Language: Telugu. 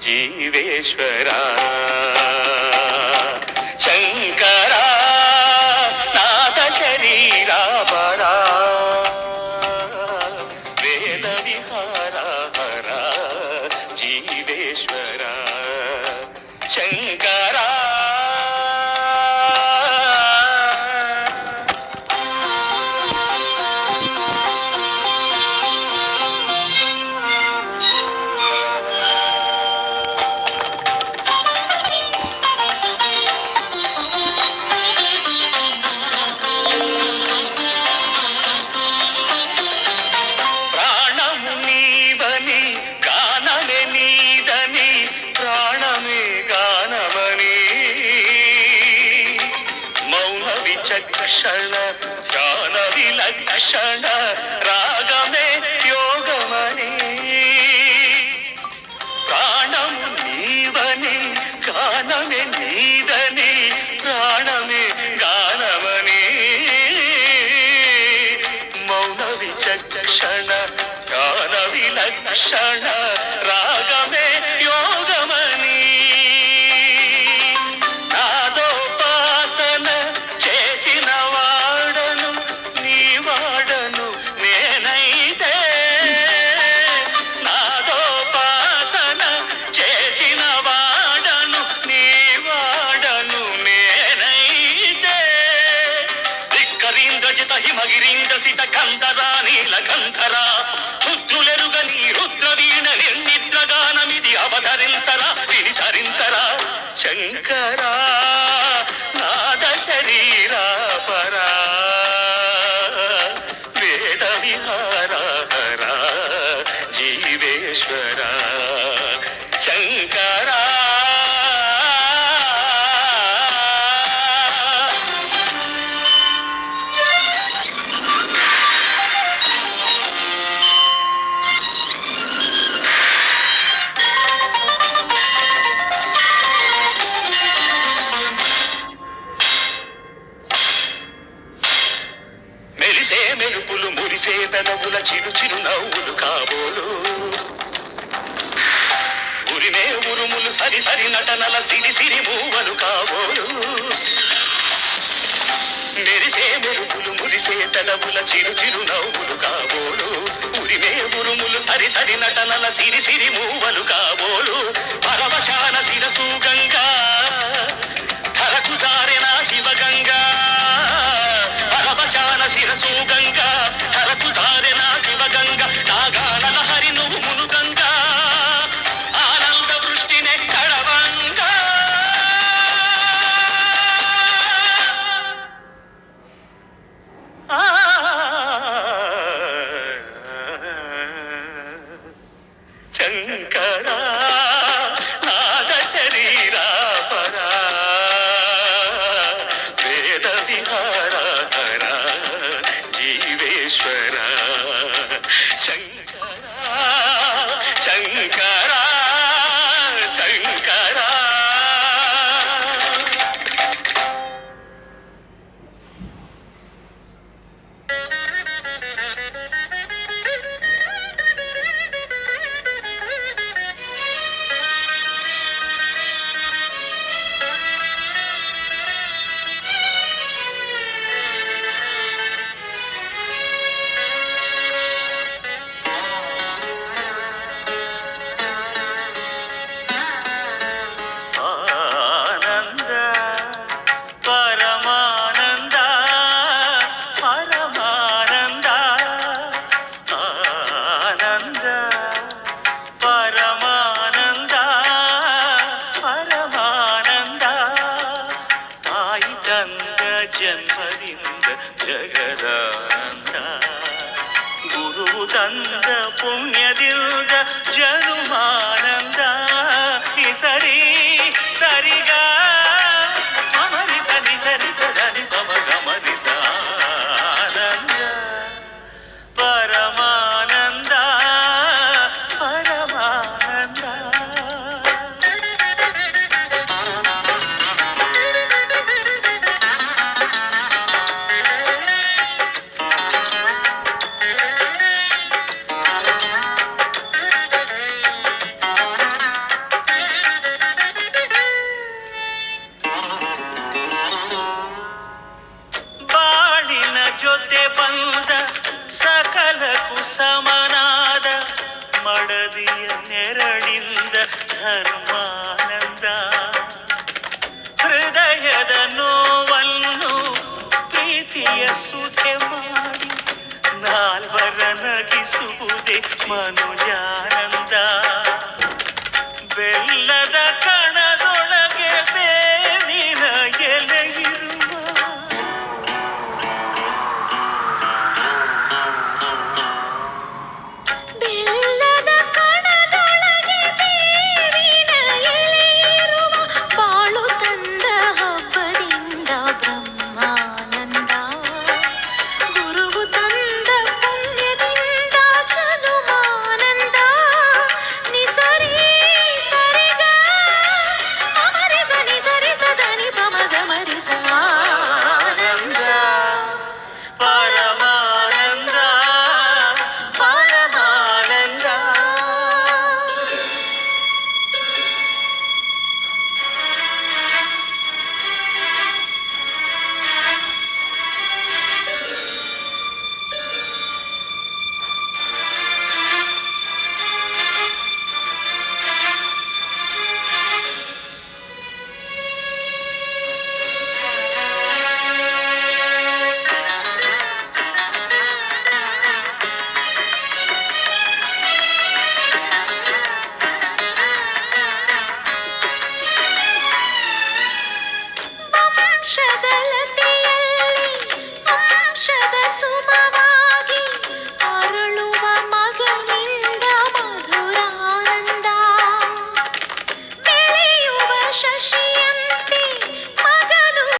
జీవేశ్వరా. శంకరా నాద శరీరా పరా. వేద విహారా జీవేశ్వరా. శంకరా విచక్షణ జ్ఞాన విలక్షణ రాగమే యోగమని ప్రాణం నీవని గానమే నీదని ప్రాణమే గానమని మౌన విచక్షణ జ్ఞాన విలక్షణ హిమగిరీంద్ర నీల కంధరా నీలకంఠరా శుద్ధులెరుగ నీ రుద్రవీణ నిర్నిద్రగానమిది అవధరించరా విని ధరించరా శంకరా. మురిసే చిరు చిరు నవ్వులు కాబోలు. ఉరిమే ఉరుములు సరి సరి నటనల సిరి సిరి మూవలు కాబోలు. మెరిసే మెరుపులు మురిసే పెదవుల చిరు చిరు నవ్వులు కాబోలు. ఉరిమే ఉరుములు సరి సరి నటనల సిరి సిరి మూవలు కాబోలు. పరవశాన శిరసు శంకరా ಜನ್ಮದಿಂದ ಜಗದಾನಂದ ಗುರು ತಂದ ಪುಣ್ಯದಿಂದ ಜನುಮಾನಂದ ಈ ಸರಿ ಸರಿಗ ಮನುಜಾನಂದ ಬೆಲ್ಲದ